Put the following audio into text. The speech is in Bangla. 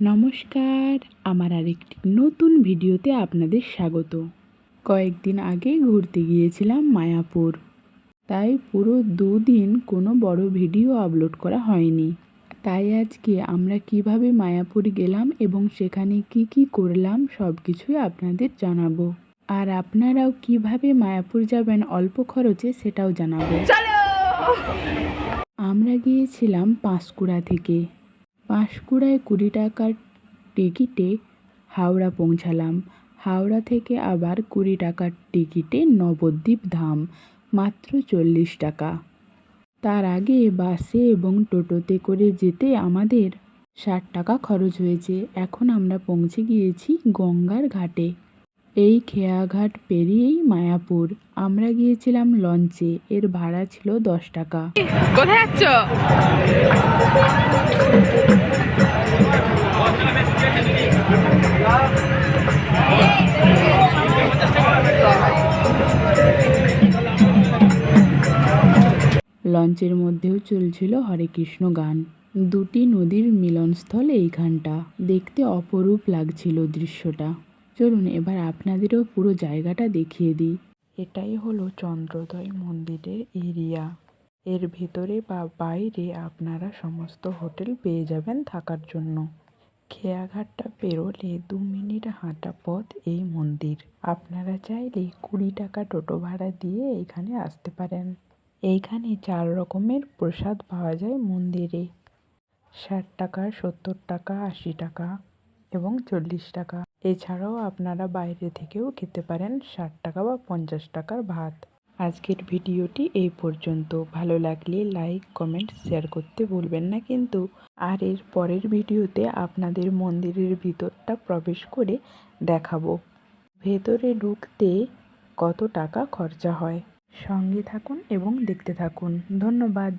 নমস্কার আমার আরেকটি নতুন ভিডিওতে আপনাদের স্বাগত। কয়েকদিন আগে ঘুরতে গিয়েছিলাম মায়াপুর। তাই পুরো দুদিন কোনো বড় ভিডিও আপলোড করা হয়নি। তাই আজকে আমরা কীভাবে মায়াপুর গেলাম এবং সেখানে কি কি করলাম সব কিছুই আপনাদের জানাব। আর আপনারাও কীভাবে মায়াপুর যাবেন অল্প খরচে সেটাও জানাব। আমরা গিয়েছিলাম পাঁশকুড়া থেকে। পাঁশকুড়ায় কুড়ি টাকার টিকিটে হাওড়া পৌঁছালাম। হাওড়া থেকে আবার কুড়ি টাকার টিকিটে নবদ্বীপ ধাম, মাত্র চল্লিশ টাকা। তার আগে বাসে এবং টোটোতে করে যেতে আমাদের ষাট টাকা খরচ হয়েছে। এখন আমরা পৌঁছে গিয়েছি গঙ্গার ঘাটে। এই খেয়াঘাট পেরিয়েই মায়াপুর। আমরা গিয়েছিলাম লঞ্চে। এর ভাড়া ছিল দশ টাকা। কোথায় যাচ্ছ? লঞ্চের মধ্যেও চলছিল হরে কৃষ্ণ গান। দুটি নদীর মিলনস্থল এইখানটা। দেখতে অপরূপ লাগছিল দৃশ্যটা। চলুন এবার আপনাদেরও পুরো জায়গাটা দেখিয়ে দিই। এটাই হলো চন্দ্রোদয় মন্দিরের এরিয়া। এর ভেতরে বা বাইরে আপনারা সমস্ত হোটেল পেয়ে যাবেন থাকার জন্য। খেয়াঘাটটা পেরোলে দু মিনিট হাঁটা পথ এই মন্দির। আপনারা চাইলে কুড়ি টাকা টোটো ভাড়া দিয়ে এখানে আসতে পারেন। এইখানে চার রকমের প্রসাদ পাওয়া যায় মন্দিরে। ষাট টাকা, সত্তর টাকা, আশি টাকা এবং চল্লিশ টাকা। এছাড়াও আপনারা বাইরে থেকেও খেতে পারেন ষাট টাকা বা পঞ্চাশ টাকার ভাত। আজকের ভিডিওটি এই পর্যন্ত। ভালো লাগলে লাইক কমেন্ট শেয়ার করতে ভুলবেন না কিন্তু। আর এর পরের ভিডিওতে আপনাদের মন্দিরের ভিতরটা প্রবেশ করে দেখাবো। ভেতরে ঢুকতে কত টাকা খরচা হয়? সঙ্গে থাকুন এবং দেখতে থাকুন। ধন্যবাদ।